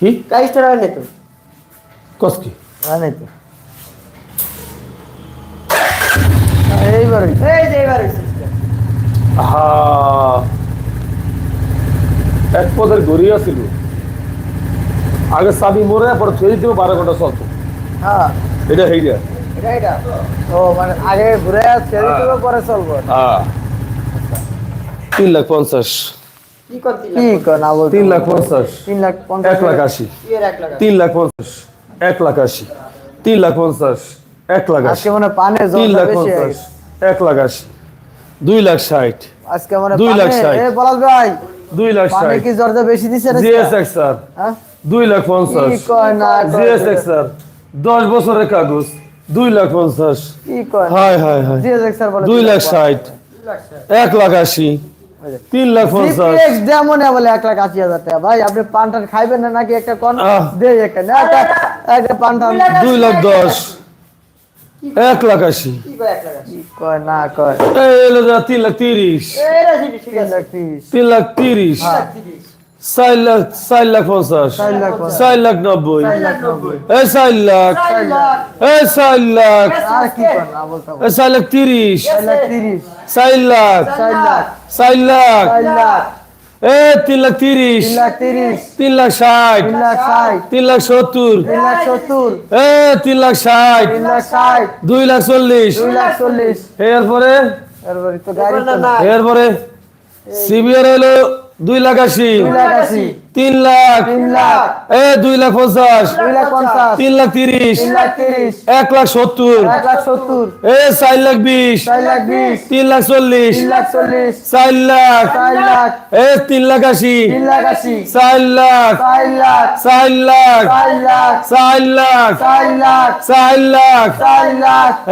কি? কাইস্টার হয় না তো কস কি? হয় নাই তো এইবার হইছে। এই যে এইবার হা এক পদের ঘুরিয়ে ছিল আগে চাবি মরে পরে ছেড়ে দিব বারো ঘণ্টা চলতো। হ্যাঁ। এটা হেইটা এটা এটা। ও মানে আগে ঘুরে ছেড়ে দিব পরে চলবো। হ্যাঁ। তিন লাখ পঞ্চাশ। কি তিন লাখ পঞ্চাশ? তিন লাখ পঞ্চাশ। এক লাখ আশি? তিন লাখ পঞ্চাশ। এক লাখ আশি। তিন লাখ পঞ্চাশ। এক লাখ আশি। মানে পানে তিন লাখ পঞ্চাশ। এক লাখ আশি। দুই লাখ ষাট। আজকে মানে দুই লাখ পানে- ষাট। এ বলাল ভাই দুই লাখ ষাট। কি জর্দা বেশি দিছে রে জিএসএক্স স্যার? হ্যাঁ? দুই লাখ পঞ্চাশ? GSX sir. দশ বছরের কাগজ। দুই লাখ পঞ্চাশ। হায় হায় হায়। জিএসএক্স স্যার দুই লাখ ষাট। এক লাখ আশি। তিন লাখ পঞ্চাশ। যেমন বলে এক লাখ আশি হাজার টাকা। ভাই আপনি পান টান খাইবেন না নাকি একটা কন? দে একটা। না একটা একটা পান টান দুই লাখ দশ। এক লাখ আশি। কয় না কয়। তিন লাখ তিরিশ। তিন লাখ তিরিশ। তিন লাখ তিরিশ। লাখ লাখ পঞ্চাশ লাখ এ লাখ এ লাখ এ লাখ লাখ লাখ এ তিন লাখ তিরিশ তিন লাখ ষাট তিন লাখ সত্তর এ তিন লাখ ষাট দুই লাখ চল্লিশ. এরপরে এরপরে সিবিআর হলো দুই লাখ আশি তিন লাখ এ দুই লাখ পঞ্চাশ তিন লাখ তিরিশ এক লাখ সত্তর এ চার লাখ বিশ তিন লাখ চল্লিশ চার লাখ এ তিন লাখ আশি চার লাখ চার লাখ চার লাখ চার লাখ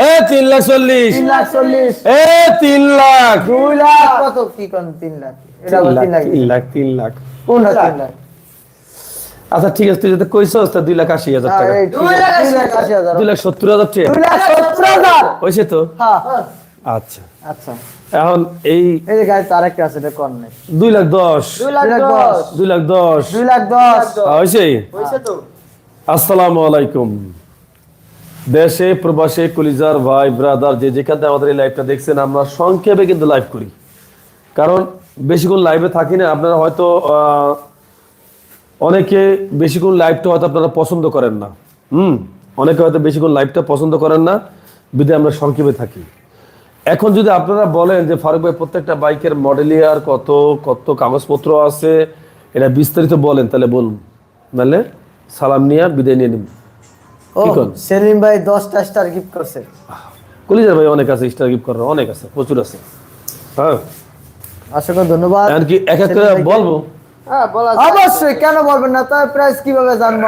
এ তিন লাখ চল্লিশ এ তিন লাখ দুই লাখ কত কি তিন লাখ এটা বল তিন লাখ তিন লাখ তিন লাখ কোন তিন লাখ আচ্ছা ঠিক আছে তুই যদি কইছস তা দুই লাখ আশি হাজার হ্যাঁ, টাকা লাখ হাজার লাখ টাকা লাখ তো হ্যাঁ আচ্ছা আচ্ছা এখন এই যে আরেকটা আছে এটা নাই লাখ লাখ লাখ লাখ তো আসসালামু আলাইকুম দেশে প্রবাসে কলিজার ভাই ব্রাদার যে যেখান আমাদের এই লাইভটা দেখছেন আমরা সংক্ষেপে কিন্তু লাইভ করি কারণ বেশিক্ষণ লাইভে থাকি না আপনারা হয়তো অনেকে বেশিক্ষণ লাইভটা হয়তো আপনারা পছন্দ করেন না। হুম? অনেকে হয়তো বেশিক্ষণ লাইভটা পছন্দ করেন না বিধায় আমরা সংক্ষেপে থাকি। এখন যদি আপনারা বলেন যে ফারুক ভাই প্রত্যেকটা বাইকের মডেলিয়ার কত কত কাগজপত্র আছে এটা বিস্তারিত বলেন তাহলে বলুন। নাহলে সালাম নিয়ে বিদায় নিয়ে নিন। ও সেলিম ভাই দশটা স্টার গিফট করছে। কলিজার ভাই অনেক আছে স্টার গিফট করার অনেক আছে প্রচুর আছে। হ্যাঁ? অসংখ্য ধন্যবাদ। এমনকি এক এক করে বলব? অবশ্যই কেন বলবেন না? তার প্রাইস কীভাবে জানব?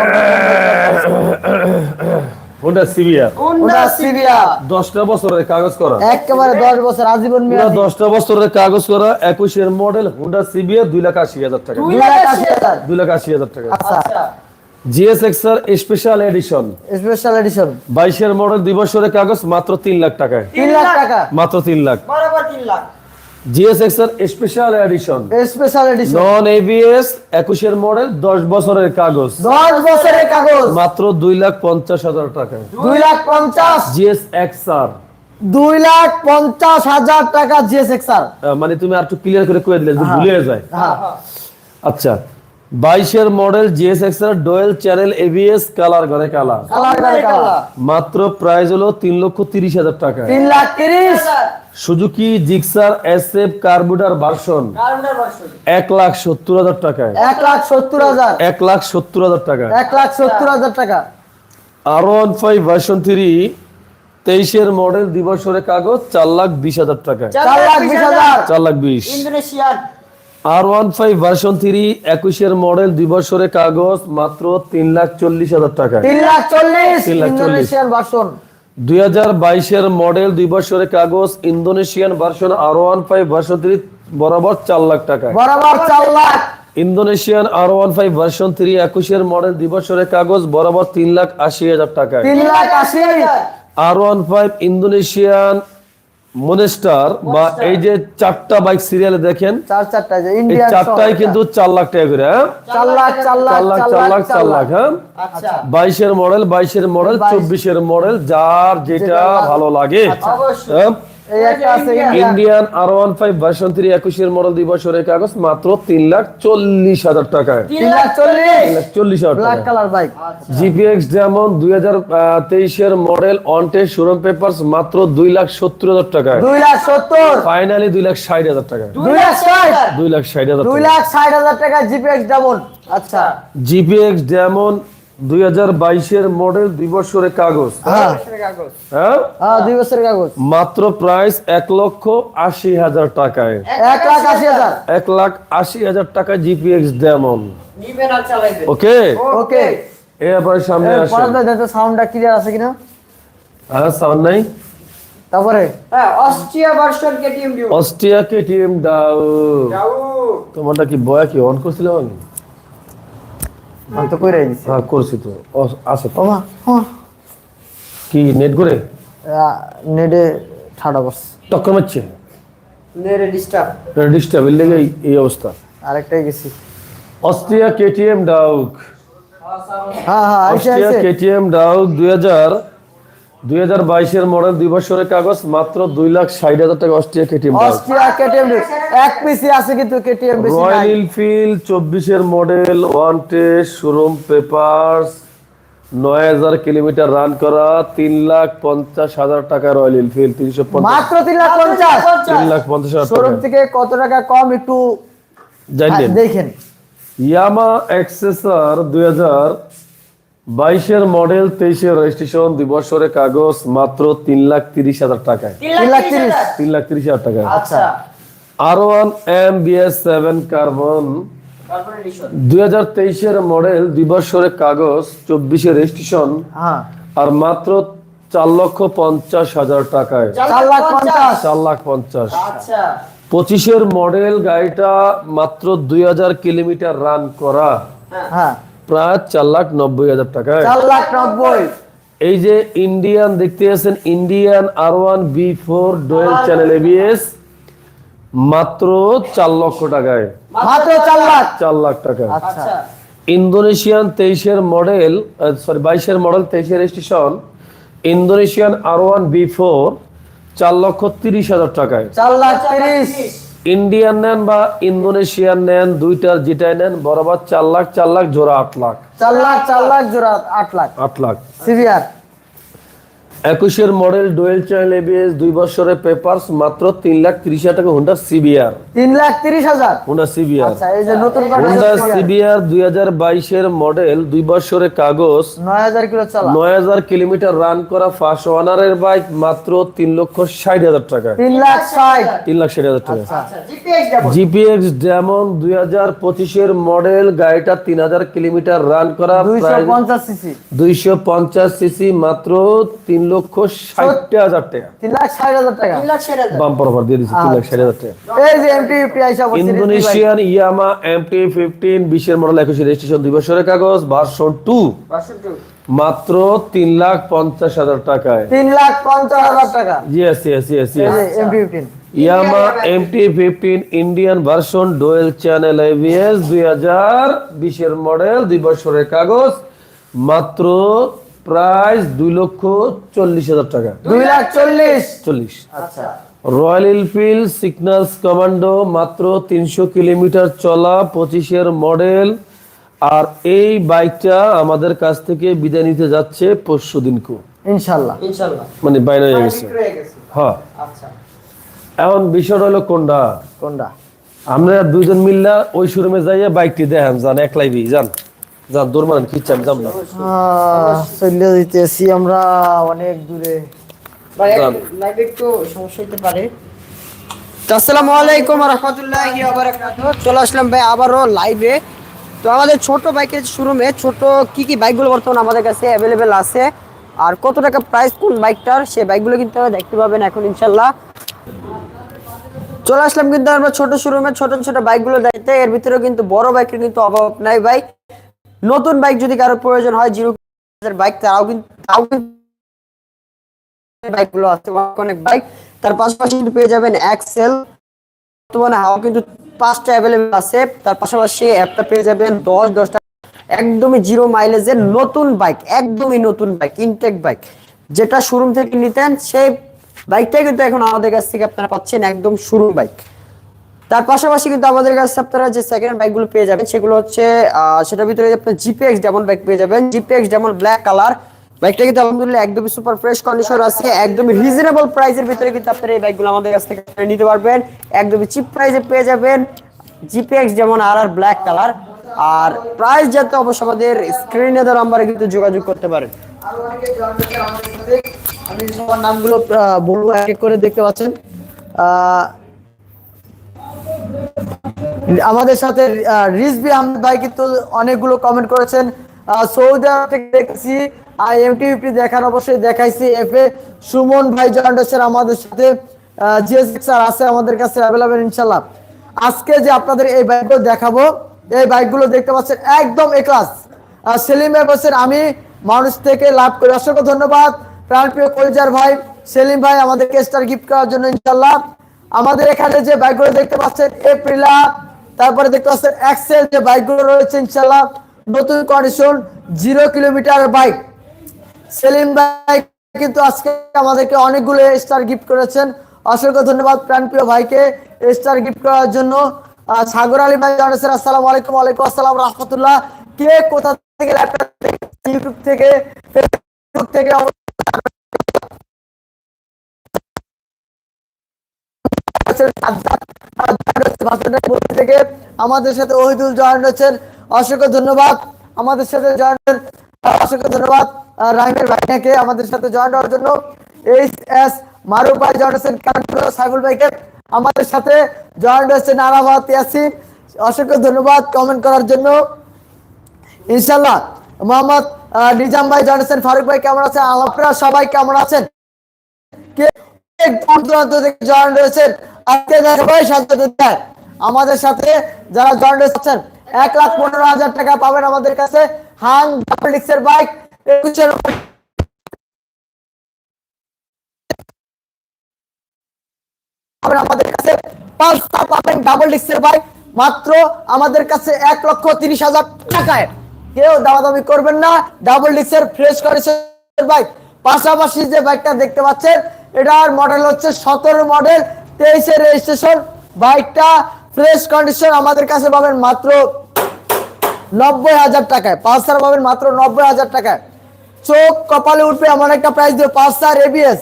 হোন্ডা সিভিয়ার ওটা সিরিয়া দশটা বছরের কাগজ করা। একেবারে দশ বছর আজীবন মেয়াদি। দশটা বছরের কাগজ করা একুশের মডেল হোন্ডা সিভিয়ার দুই লাখ আশি হাজার টাকা। দুই লাখ আশি হাজার। দুই লাখ আশি হাজার টাকা। আচ্ছা। GS XR special edition special edition বাইশের মডেল দুই বছরের কাগজ মাত্র তিন লাখ টাকায়। তিন লাখ টাকা। মাত্র তিন লাখ। বরাবর তিন lakh. Special edition special edition non ABS একুশের মডেল দশ বছরের কাগজ। দশ বছরের কাগজ। মাত্র লাখ পঞ্চাশ হাজার টাকা লাখ দুই লাখ পঞ্চাশ হাজার টাকা এক্সার মানে তুমি আর একটু ক্লিয়ার করে কয়ে দিলে যদি ভুলে যায়। হ্যাঁ। আচ্ছা বাইশের model GS XR dual channel ABS colour ঘরে কালার। কালার করে কালার। মাত্র প্রাইস হলো তিন লক্ষ তিরিশ হাজার টাকা। তিন লাখ তিরিশ। Suzuki Gixxer SF carburettor version. এক লাখ সত্তর হাজার টাকায়। এক লাখ সত্তর হাজার। এক লাখ সত্তর হাজার টাকা। এক লাখ সত্তর হাজার টাকা। R one five version three তেইশের মডেল দিবসরে কাগজ চার লাখ বিশ হাজার টাকা চার লাখ বিশ হাজার। চার লাখ বিশ। Indonesian. R one five version three একুশের মডেল দুই বছরের কাগজ মাত্র তিন লাখ চল্লিশ হাজার টাকা। তিন লাখ চল্লিশ তিন লাখ চল্লিশ। ভার্সন দুই হাজার বাইশের মডেল দুই বছরের কাগজ Indonesian version R one five version three বরাবর চার লাখ টাকা বরাবর চার lakh. Indonesian R one five version three একুশের মডেল দুই বছরের কাগজ বরাবর তিন লাখ আশি হাজার টাকা তিন লাখ আশি R one five Indonesian monster বা এই যে চারটা বাইক সিরিয়ালে দেখেন চার চারটা যে এই ইন্ডিয়ান চারটাই কিন্তু চার লাখ টাকা করে হ্যাঁ? চার লাখ চার লাখ চার লাখ চার লাখ হ্যাঁ? আচ্ছা। বাইশের মডেল বাইশের মডেল। চব্বিশের মডেল যার যেটা ভালো লাগে অবশ্যই। Indian R one five version three একুশের মডেল দুই বছরের কাগজ মাত্র তিন লাখ চল্লিশ হাজার টাকায়। চল্লিশ? হাজার কালার বাইক জিপিএক্স যেমন দুই হাজার তেইশের মডেল অনটে শোরুম পেপার মাত্র দুই লাখ সত্তর হাজার টাকায়। দুই লাখ সত্তর? ফাইনালি দুই লাখ ষাট হাজার টাকায়। দুই লাখ ষাট? দুই লাখ ষাট হাজার দুই টাকা লাখ ষাট হাজার টাকা জিপিএক্স ডাবল আচ্ছা। জিপিএক্স যেমন দুই হাজার বাইশের মডেল দুই বছরের কাগজ। হ্যাঁ। কাগজ। হ্যাঁ? হ্যাঁ দুই বছরের কাগজ। মাত্র প্রাইস এক লক্ষ আশি হাজার টাকায়। এক লাখ আশি হাজার। এক লাখ আশি হাজার টাকা জিপিএক্স ডেমন নিবেন আর চালাইবেন। ওকে? ওকে। এরপরে সামনে আসে সাউন্ডটা ক্লিয়ার আছে কিনা? হ্যাঁ সাউন্ড নাই? তারপরে? হ্যাঁ Austria version KTM Duke Austria KTM Duke তোমারটা কি বয়া কি অন করছিলাম আমি? আমি তো কইরাই দিছি। হ্যাঁ করছি তো। আছে তো। ওমা কি নেট করে নেটে ঠাডা করছে টক্কর মারছে? নেটে ডিস্টার্ব ডিস্টার্বের লেগে এই- অবস্থা। আরেকটাই গেছি। অস্ট্রিয়া কেটিএম ডাউক হ্যাঁ হ্যাঁ অস্ট্রিয়া কেটিএম ডাউক দুই হাজার দুই হাজার বাইশের মডেল দুই বছরের কাগজ মাত্র দুই লাখ ষাট হাজার টাকা অস্ট্রিয়া কেটিএম অস্ট্রিয়া কেটিএম এক পিসি আছে কিন্তু কেটিএম রয়্যাল এনফিল্ড চব্বিশের model one test showroom papers নয় হাজার কিলোমিটার রান করা তিন লাখ পঞ্চাশ হাজার টাকা রয়্যাল এনফিল্ড তিনশো পঞ্চাশ। মাত্র তিন লাখ পঞ্চাশ। তিন লাখ পঞ্চাশ হাজার শোরুম থেকে কত টাকা কম একটু জানলেন দেখেন। ইয়ামা এক্সেসর দুই হাজার বাইশের মডেল তেইশের রেজিস্ট্রেশন দুই বছরের কাগজ মাত্র তিন লাখ তিরিশ হাজার টাকায়। তিন লাখ তিরিশ হাজার। তিন লাখ তিরিশ হাজার টাকায়। আচ্ছা। R one M BS seven carbon দুই হাজার তেইশের মডেল দুই বছরের কাগজ চব্বিশের রেজিস্ট্রেশন হ্যাঁ। আর মাত্র চার লক্ষ পঞ্চাশ হাজার টাকায়। চার লাখ পঞ্চাশ। চার লাখ পঞ্চাশ। আচ্ছা। পঁচিশের মডেল গাড়িটা মাত্র দুই হাজার কিলোমিটার রান করা। হ্যাঁ। প্রায় চার লাখ নব্বই হাজার টাকা চার লাখ নব্বই। এই যে ইন্ডিয়ান দেখতে আছেন Indian R one B four dual channel ABS মাত্র চার লক্ষ টাকায়। মাত্র চার লাখ। চার লাখ টাকা আচ্ছা। ইন্দোনেশিয়ান তেইশের মডেল সরি বাইশের মডেল তেইশের registration Indonesian R one B four চার লক্ষ তিরিশ হাজার টাকায়। চার লাখ তিরিশ। ইন্ডিয়ান নেন বা ইন্দোনেশিয়ান নেন দুইটার যেটাই নেন বরাবর চার লাখ চার লাখ জোড়া আট লাখ। চার লাখ চার লাখ জোড়া আট লাখ। আট লাখ। সিভিআর একুশের মডেল ডুয়েল চ্যানেল এবিএস দুই বছরের পেপারস মাত্র তিন লাখ তিরিশ হাজার টাকা হুন্ডা সিবিআর তিন লাখ তিরিশ হাজার? হুন্ডা সিবিআর আচ্ছা হুন্ডা সিবিআর দুই হাজার বাইশের মডেল দুই বছরের কাগজ নয় হাজার কিলো নয় হাজার কিলোমিটার রান করা ফার্স্ট ওনারের বাইক মাত্র তিন লক্ষ ষাট হাজার টাকা। তিন লাখ ষাট। তিন লাখ ষাট হাজার টাকা। আচ্ছা জিপিএক্স ডাবল জিপিএক্স যেমন দুই হাজার পঁচিশের মডেল গাড়িটা তিন হাজার কিলোমিটার রান করা দুইশো পঞ্চাশ সিসি দুইশো পঞ্চাশ সিসি মাত্র তিন লক্ষ ষাট হাজার টাকা। তিন লাখ ষাট হাজার টাকা। তিন লাখ ষাট হাজার। বাম্পার অফার দিয়ে দিচ্ছি তিন লাখ ষাট হাজার টাকা। এই যে MT fifty Indonesian Yamaha MT fifteen বিশের মডেল একুশে রেজিস্ট্রেশন দুই বছরের কাগজ ভার্সন টু মাত্র তিন লাখ পঞ্চাশ হাজার টাকায়। তিন লাখ পঞ্চাশ হাজার টাকা। ইয়েস ইয়েস ইয়েস ইয়েস যে MT fifteen Yamaha MT fifteen Indian version dual channel ABS দুই হাজার বিশের মডেল দুই বছরের কাগজ মাত্র প্রাইস দুই লক্ষ চল্লিশ হাজার টাকা। দুই লাখ চল্লিশ? চল্লিশ। আচ্ছা। রয়্যাল এনফিল্ড সিগন্যালস কমান্ডো মাত্র তিনশো কিলোমিটার চলা পঁচিশের মডেল আর এই বাইকটা আমাদের কাছ থেকে বিদায় নিতে যাচ্ছে পরশু দিনকু। ইনশাল্লাহ। ইনশাআল্লাহ মানে বাইরে হয়ে গেছে। হ্যাঁ। আচ্ছা। এখন বিষয়টা হলো কোনটা? কোনটা? আমরা দুইজন মিল্লা ওই শোরুমে যাইয়া বাইকটি দেখান যান একলাই বি যান। যান দৌড় মারেন কি চান যাম না চলে দিতেছি আমরা অনেক দূরে। ভাই লাইভে একটু সমস্যা হতে পারে। আসসালামু আলাইকুম রহমতুল্লাহি ওয়া বারাকাতুহু। চলে আসলাম ভাই আবারও লাইভে তো আমাদের ছোট বাইকের শোরুমে ছোট কি কি বাইকগুলো বর্তমানে আমাদের কাছে অ্যাভেলেবেল আছে আর কত টাকা প্রাইস কোন বাইকটার সেই বাইকগুলো কিন্তু আপনারা দেখতে পাবেন এখন ইনশাল্লাহ চলে আসলাম কিন্তু আমরা ছোট শোরুমে ছোট ছোট বাইকগুলো দেখতে। এর ভিতরে কিন্তু বড় বাইকের কিন্তু অভাব নাই ভাই। নতুন বাইক যদি কারও প্রয়োজন হয়, জিরো বাইক তারাও কিন্তু তাও বাইকগুলো আছে। অনেক বাইক। তার পাশাপাশি কিন্তু পেয়ে যাবেন এক্সেল বর্তমানে হাওয়া কিন্তু পাঁচটা অ্যাভেলেবেল আছে। তার পাশাপাশি অ্যাপটা পেয়ে যাবেন দশ, দশটা। একদমই জিরো মাইলেজের নতুন বাইক, একদমই নতুন বাইক ইনটেক বাইক। যেটা শোরুম থেকে নিতেন, সেই বাইকটাই কিন্তু এখন আমাদের কাছ থেকে আপনারা পাচ্ছেন একদম শুরু বাইক। তার পাশাপাশি কিন্তু আমাদের কাছে আপনারা যে সেকেন্ড বাইকগুলো পেয়ে যাবেন, সেগুলো হচ্ছে সেটার ভিতরে আপনার জিপিএক্স যেমন বাইক পেয়ে যাবেন জিপিএক্স যেমন ব্ল্যাক কালার বাইকটা কিন্তু আলহামদুলিল্লাহ একদমই সুপার ফ্রেশ কন্ডিশন আছে, একদমই রিজনেবল প্রাইসের ভিতরে কিন্তু আপনারা এই বাইকগুলো আমাদের কাছ থেকে নিতে পারবেন, একদমই চিপ প্রাইসে পেয়ে যাবেন জিপিএক্স যেমন আর আর ব্ল্যাক কালার আর প্রাইস যাতে অবশ্য আমাদের স্ক্রিনে দেওয়া নাম্বারে কিন্তু যোগাযোগ করতে পারেন। আমি সবার নামগুলো বলব এক এক করে দেখতে পাচ্ছেন আমাদের সাথে রিজবি আহমেদ ভাই কিন্তু অনেকগুলো কমেন্ট করেছেন। সৌদি আরব থেকে দেখছি আর দেখার অবশ্যই দেখাইছি। এফ এ সুমন ভাই জয়েন্ট আমাদের সাথে। জিএস স্যার আছে আমাদের কাছে অ্যাভেলেবেল ইনশাল্লাহ আজকে যে আপনাদের এই বাইকগুলো দেখাবো, এই বাইকগুলো দেখতে পাচ্ছেন একদম এ ক্লাস সেলিম ভাই বলছেন, আমি মানুষ থেকে লাভ করি। অসংখ্য ধন্যবাদ। প্রাণপ্রিয় কলিজার ভাই, সেলিম ভাই আমাদের স্টার গিফট করার জন্য ইনশাল্লাহ আমাদের এখানে যে বাইকগুলো দেখতে পাচ্ছেন এপ্রিলা তারপরে দেখতে পাচ্ছেন এক্সেল যে বাইকগুলো রয়েছে ইনশাল্লাহ নতুন condition zero kilometre bike Selim bike কিন্তু আজকে আমাদেরকে অনেকগুলো স্টার গিফট করেছেন। অসংখ্য ধন্যবাদ প্রাণপ্রিয় ভাইকে স্টার গিফট করার জন্য। সাগর আলী ভাই জানাচ্ছেন আসসালামু আলাইকুম আলাইকুম আসসালাম, রহমতুল্লাহ। কে কোথা থেকে ইউটিউব থেকে ফেসবুক থেকে থেকে আমাদের সাথে ওহিদুল জয়েন হচ্ছেন অসংখ্য ধন্যবাদ। আমাদের সাথে জয়েন, অসংখ্য ধন্যবাদ রাহিমের ভাইকে আমাদের সাথে জয়েন হওয়ার জন্য। এইচ এস মারুফ ভাই জয়েন সাইফুল ভাইকে আমাদের সাথে জয়েন অসংখ্য ধন্যবাদ কমেন্ট করার জন্য। ইনশাল্লাহ মোহাম্মদ নিজাম ভাই জয়েন ফারুক ভাই কেমন আছেন আপনারা সবাই কেমন আছেন? কে দূর দূরান্ত থেকে জয়েন রয়েছেন আমাদের সাথে যারা জয়েন রয়েছেন এক লাখ পনেরো হাজার টাকা পাবেন আমাদের কাছে। হাং ডাবল ডিক্সের বাইক একুশের আমাদের কাছে। পাঁচটা পাবেন ডাবল ডিক্সের বাইক মাত্র আমাদের কাছে এক লক্ষ তিরিশ হাজার টাকায়। কেউ দামাদামি করবেন না ডাবল ডিক্সের ফ্রেশ কন্ডিশনের বাইক পাশাপাশি যে বাইকটা দেখতে পাচ্ছেন, এটার মডেল হচ্ছে সতেরো মডেল তেইশের রেজিস্ট্রেশন, বাইকটা ফ্রেশ কন্ডিশন আমাদের কাছে পাবেন মাত্র নব্বই হাজার টাকায়। পালসার পাবেন মাত্র নব্বই হাজার টাকায়। চোখ, কপালে উঠবে এমন একটা প্রাইস দিয়ে Pulsar ABS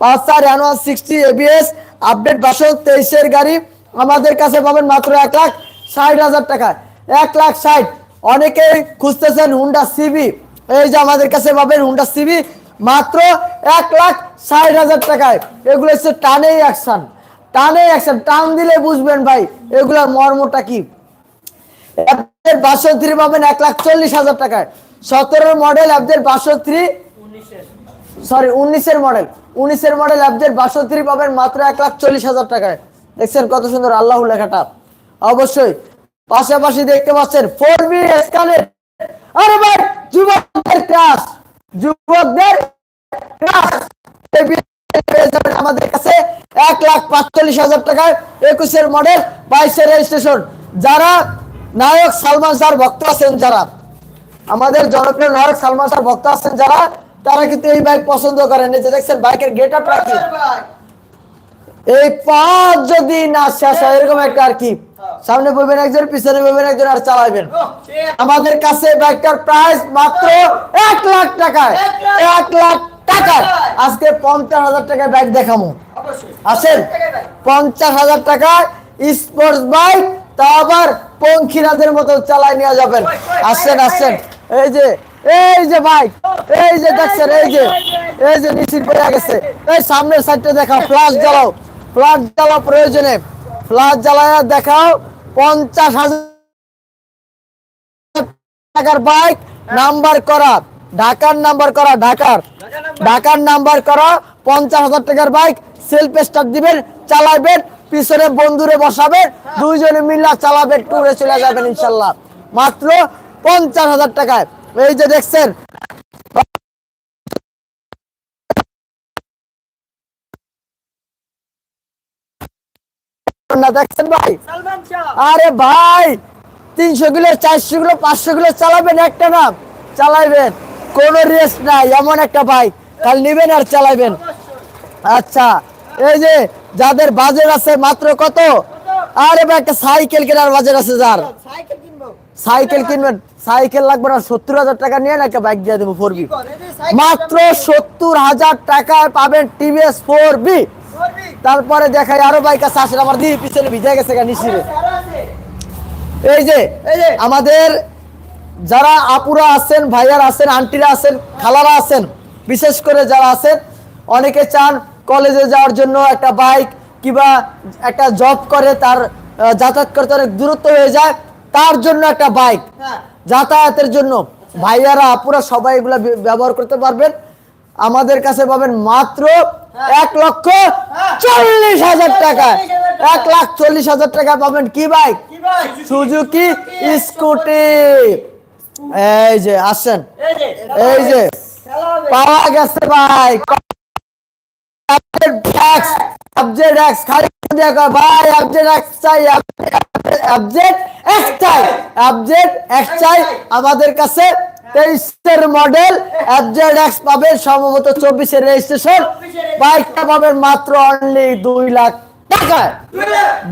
Pulsar annual sixty ABS update বাসো তেইশের গাড়ি আমাদের কাছে পাবেন মাত্র এক লাখ ষাট হাজার টাকায়। এক লাখ ষাট। অনেকেই খুঁজতেছেন হুন্ডা সিবি এই যে আমাদের কাছে পাবেন হুন্ডা সিবি মাত্র এক লাখ ষাট হাজার টাকায়। এগুলো হচ্ছে টানেই অ্যাকশন। টানেই অ্যাকশন টান দিলে বুঝবেন ভাই এগুলার মর্মটা কি? অ্যাপদের বাষট্টি পাবেন এক লাখ চল্লিশ হাজার টাকায়। সতেরো মডেল অ্যাপদের বাষট্টি সরি উনিশের মডেল উনিশের মডেল অ্যাপদের বাষট্টি পাবেন মাত্র এক লাখ চল্লিশ হাজার টাকায়। দেখছেন কত সুন্দর আল্লাহ লেখাটা? অবশ্যই, পাশাপাশি দেখতে পাচ্ছেন ফোর বি স্ক্যানের আরে ভাই, যুবকদের ক্লাস যুবকদের ক্লাস আমাদের এক লাখ পাঁচচল্লিশ হাজার টাকায় একুশের মডেল বাইশের রেজিস্ট্রেশন যারা নায়ক সালমান স্যার ভক্ত আছেন যারা আমাদের জনপ্রিয় নায়ক সালমান স্যার ভক্ত আছেন যারা তারা কিন্তু এই বাইক পছন্দ করেন। এই যে দেখছেন বাইকের গেট আপ এই পাঁচ যদি না শেষ হয় এরকম একটা আর কি। সামনে বলবেন একজন, পিছনে বলবেন একজন আর চালাবেন আমাদের কাছে বাইকটার প্রাইস মাত্র এক লাখ টাকায়, এক লাখ টাকায়। আজকে পঞ্চাশ হাজার টাকায় বাইক দেখাবো আসেন, পঞ্চাশ হাজার টাকায় স্পোর্টস বাইক তা আবার পঙ্খিরাজের মতো চালায় নিয়ে যাবেন। আসেন আসেন। এই যে এই যে বাইক, এই যে দেখছেন, এই যে এই যে নিশ্চিত পড়ে গেছে। এই সামনের সাইডটা দেখাও ফ্লাশ জ্বালাও ফ্লাশ জ্বালাও প্রয়োজনে। ফ্লাশ জ্বালায় দেখাও, পঞ্চাশ হাজার টাকার বাইক, নাম্বার করা, ঢাকার নাম্বার করা, ঢাকার ঢাকার নাম্বার করা, পঞ্চাশ হাজার টাকার বাইক সেলফ স্টার্ট দিবেন, চালাবেন, পিছনে বন্ধুরে বসাবেন, দুইজনে মিল্লা চালাবেন টুরে চলে যাবেন ইনশাল্লাহ। মাত্র পঞ্চাশ হাজার টাকায়। এই যে দেখছেন আলহামদুলিল্লাহ দেখছেন ভাই? আরে ভাই তিনশো কিলো চারশো কিলো পাঁচশো কিলো চালাবেন একটা না? চালাইবেন। কোনো রেস্ট নাই এমন একটা বাইক খালি নিবেন আর চালাইবেন। আচ্ছা এই যে যাদের বাজেট আছে মাত্র কত? আরে ভাই একটা সাইকেল কেনার বাজেট আছে যার। সাইকেল কিনবেন। সাইকেল লাগবে না সত্তর হাজার টাকা নিয়ে না একটা বাইক দিয়ে দেবো ফোর বি মাত্র সত্তর হাজার টাকায় পাবেন টিভিএস ফোর বি তারপরে দেখাই আরও বাইক আছে আসলে আমার দিয়ে পিছনে ভিজে গেছে গা নিশ্চিরে এই যে আমাদের যারা আপুরা আছেন ভাইয়ারা আছেন আন্টিরা আছেন খালারা আছেন বিশেষ করে যারা আছেন অনেকে চান কলেজে যাওয়ার জন্য একটা বাইক কিংবা একটা জব করে তার যাতায়াত করতে অনেক দূরত্ব হয়ে যায় তার জন্য একটা বাইক। যাতায়াতের জন্য। ভাইয়ারা আপুরা সবাই এগুলা ব্যবহার করতে পারবেন। আমাদের কাছে পাবেন মাত্র এক লক্ষ চল্লিশ হাজার টাকায় এক লাখ চল্লিশ হাজার টাকা পাবেন কি বাইক? Suzuki scooty. এই যে আসেন এই যে পাওয়া গেছে ভাই আপডেট এক্স খালি দেখো ভাই আপডেট এক্স চাই আপডেট এক্স চাই আপডেট এক্স চাই। আমাদের কাছে তেইশের মডেল এক্স পাবেন সম্ভবত চব্বিশের রেজিস্ট্রেশন বাইকটা পাবেন মাত্র অনলি দুই লাখ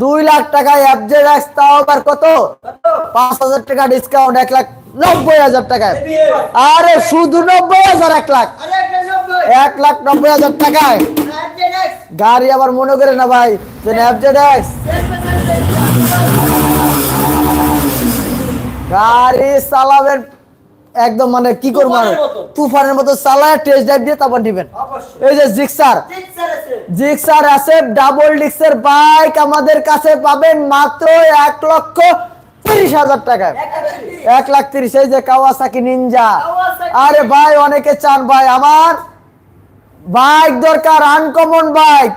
দুই লাখ টাকায় তাও কত? পাঁচ হাজার টাকা ডিসকাউন্ট এক লাখ নব্বই হাজার টাকায়। নব্বই হাজার, এক লাখ। এক লাখ নব্বই হাজার টাকায়। গাড়ি আবার মনে করে না ভাই গাড়ি চালাবেন একদম মানে কি করব তুফানের মতো। চালায় টেস্ট ড্রাইভ দিয়ে তারপর দিবেন। এই যে জিক্সার জিক্সার আছে। ডাবল ডিক্সের বাইক আমাদের কাছে পাবেন মাত্র এক লক্ষ তিরিশ হাজার টাকায়। এক লাখ তিরিশ এই যে কাওয়াসাকি নিনজা আরে ভাই অনেকে চান ভাই আমার বাইক দরকার uncommon bike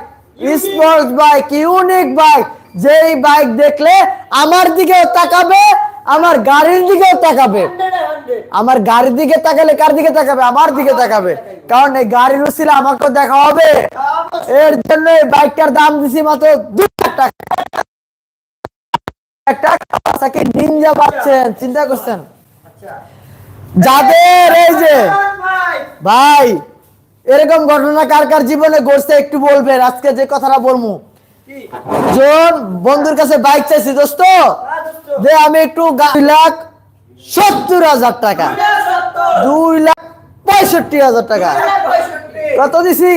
sports bike unique bike যেই বাইক দেখলে আমার দিকেও তাকাবে আমার গাড়ির দিকেও তাকাবে। আমার গাড়ির দিকে তাকালে কার দিকে তাকাবে? আমার দিকে তাকাবে। কারণ এই গাড়ির উচিলে আমাকে দেখা হবে। এর জন্য এই বাইকটার দাম দিছি মাত্র দু লাখ টাকা। একটা কাওয়াসাকি নিনজা পাচ্ছেন। চিন্তা করছেন? যাদের এই যে ভাই এরকম ঘটনা কার কার জীবনে ঘটছে একটু বলবেন? আজকে যে কথাটা বলব। জন বন্ধুর কাছে বাইক চাইছি দোস্ত যে আমি একটু দুই লাখ সত্তর হাজার টাকা দুই লাখ পঁয়ষট্টি হাজার টাকা কত দিছি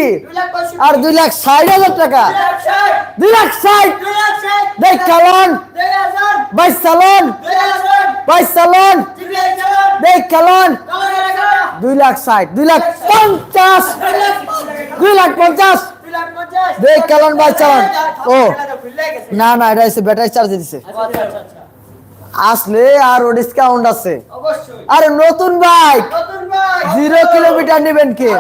আর দুই লাখ ষাট হাজার টাকা দুই লাখ ষাট দেখ চালান বাইশ চালান বাইশ চালান দেখ চালান দুই লাখ ষাট দুই লাখ পঞ্চাশ দুই লাখ পঞ্চাশ দেখ চালন বাইশ চালন। ও না না এটা হচ্ছে ব্যাটারি চার্জ দিছে। আসলে আরও ডিসকাউন্ট আছে। আরে নতুন বাইক জিরো কিলোমিটার নেবেন কে?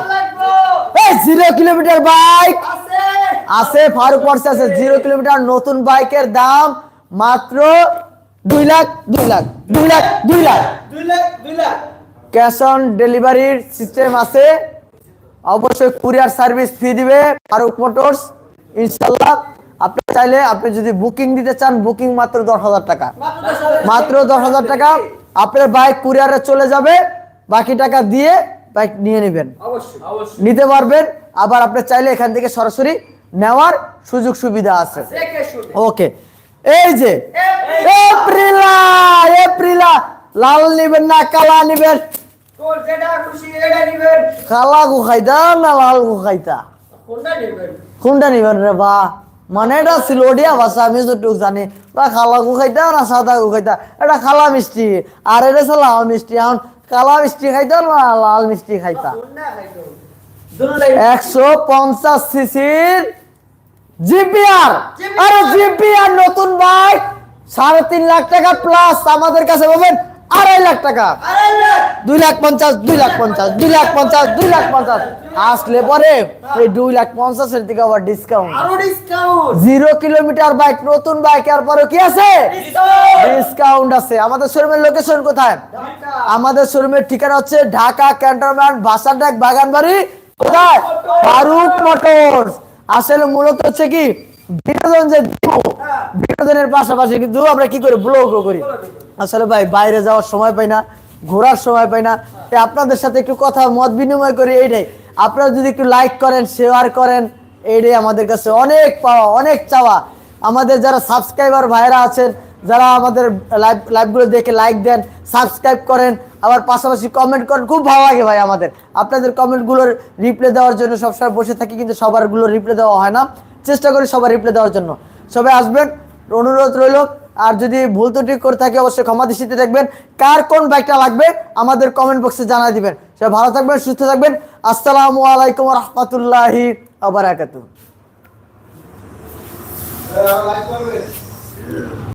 এই জিরো কিলোমিটার বাইক আছে। ফারুক পড়ছে আছে। জিরো কিলোমিটার নতুন বাইকের দাম মাত্র দুই লাখ দুই লাখ দুই লাখ দুই লাখ। ক্যাশ অন ডেলিভারির সিস্টেম আছে। অবশ্যই কুরিয়ার সার্ভিস ফি দিবে ফারুক মোটরস ইনশাল্লাহ আপনি চাইলে আপনি যদি বুকিং দিতে চান বুকিং মাত্র দশ হাজার টাকা। মাত্র দশ হাজার টাকা আপনার বাইক কুরিয়ারে চলে যাবে বাকি টাকা দিয়ে বাইক নিয়ে নেবেন। নিতে পারবেন আবার আপনি চাইলে এখান থেকে সরাসরি নেওয়ার সুযোগ সুবিধা আছে। ওকে। এই যে এপ্রিলা এপ্রিলা। লাল নিবেন না কালা নিবেন। কালা গুখাইতা না লাল গুখাইতা কোনটা নিবেন? রে বা? মানে এটা সিলোডিয়া ভাষা আমি যতটুকু জানি। বা খালা গু খাইতা না সাদা গু খাইতা? এটা খালা মিষ্টি। আর এটা হচ্ছে লাল মিষ্টি। এখন কালা মিষ্টি খাইতা না লাল মিষ্টি খাইতা? একশো পঞ্চাশ সিসির জিপিআর। আরে জিপিআর নতুন বাইক সাড়ে তিন লাখ টাকা প্লাস আমাদের কাছে পাবেন আড়াই লাখ টাকা। দুই লাখ পঞ্চাশ দুই লাখ পঞ্চাশ দুই লাখ পঞ্চাশ দুই লাখ পঞ্চাশ। আসলে পরে এই দুই লাখ পঞ্চাশের দিকে আবার ডিসকাউন্ট জিরো কিলোমিটার বাইক নতুন বাইক আর পরে কি আছে? ডিসকাউন্ট আছে। আমাদের শোরুমের লোকেশন কোথায়? আমাদের শোরুমের ঠিকানা হচ্ছে ঢাকা ক্যান্টনমেন্ট বাসাডাক বাগানবাড়ি। কোথায়? ফারুক মোটরস আসলে মূলত হচ্ছে কি বিনোদন যে দিব বিনোদনের পাশাপাশি কিন্তু আমরা কি করি ব্লগও করি? আসলে ভাই, বাইরে যাওয়ার সময় পাই না, ঘোরার সময় পাই না। তাই আপনাদের সাথে একটু কথা, মত বিনিময় করি, এইটাই। আপনারা যদি একটু লাইক করেন শেয়ার করেন, এইটাই আমাদের কাছে অনেক পাওয়া, অনেক চাওয়া। আমাদের যারা সাবস্ক্রাইবার ভাইরা আছেন, যারা আমাদের লাইভ লাইভগুলো দেখে লাইক দেন সাবস্ক্রাইব করেন, আবার পাশাপাশি কমেন্ট করেন, খুব ভালো লাগে ভাই আমাদের। আপনাদের কমেন্টগুলোর রিপ্লে দেওয়ার জন্য সবসময় বসে থাকি, কিন্তু সবারগুলো রিপ্লে দেওয়া হয় না। চেষ্টা করি সবার রিপ্লে দেওয়ার জন্য। সবাই আসবেন অনুরোধ রইল, আর যদি ভুল ত্রুটি করে থাকে অবশ্যই ক্ষমা দৃষ্টিতে দেখবেন। কার কোন বাইকটা লাগবে আমাদের কমেন্ট বক্সে জানাই দিবেন। সে ভালো থাকবেন, সুস্থ থাকবেন। আসসালামু আলাইকুম রহমতুল্লাহি আবরাকাতুহ